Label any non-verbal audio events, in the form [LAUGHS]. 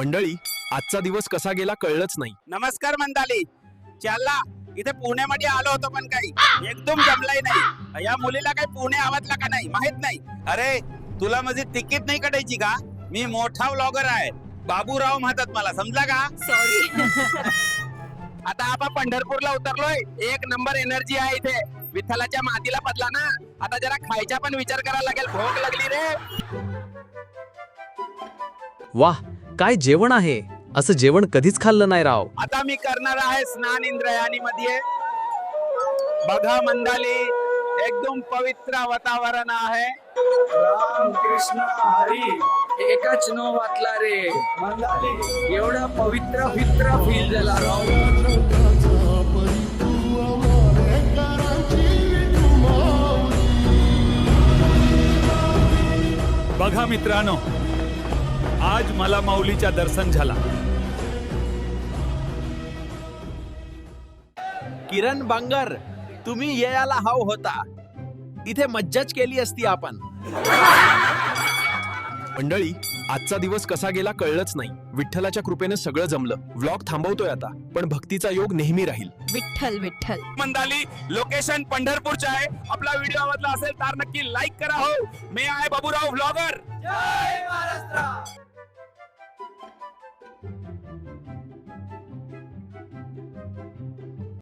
मंडळी आजचा दिवस कसा गेला कळलंच नाही. नमस्कार मंदाली. चालला इथे पुण्यामध्ये आलो होतो पण काही. एकदम जमलाय नाही. या मुलीला काही पुणे आवडला का नाही? माहीत नाही. अरे तुला माझी तिकीट नाही कटायची का? मी मोठा व्लॉगर आहे. बाबूराव म्हणतात मला. समजा का? सॉरी [LAUGHS] आता आपण पंढरपूरला उतरलोय. एक नंबर एनर्जी आहे इथे. विठ्ठलाच्या मातीला पदला ना? आता जरा खायचा पण विचार करायला लागेल. भूक लागली रे. वाह काय जेवण आहे? असं जेवण कधीच खाल्लं नाही राव. आता मी करणार आहे स्नान इंद्रयानी मध्ये बघा मंदाली एकदम पवित्र वातावरण आहे. राम कृष्ण हरी एकच नो वाटला रे. एवढा पवित्र वित्र फील झाला राव. बघा मित्रांनो आज मला माऊलीच्या दर्शन झाला. किरण बांगर तुम्ही यायला हाव होता. इथे मज्जाच केली असती आपण. मंडळी आजचा दिवस कसा गेला कळलंच नाही. विठ्ठलाच्या कृपेने सगळं जमलं. व्लॉग थांबवतोय आता पण भक्तीचा योग नेहमी राहील. विठ्ठल विठ्ठल. मंदाली लोकेशन पंढरपूरचं आहे. आपला व्हिडिओ आवडला असेल तर नक्की लाईक करा हो. मी आहे बाबूराव व्लॉगर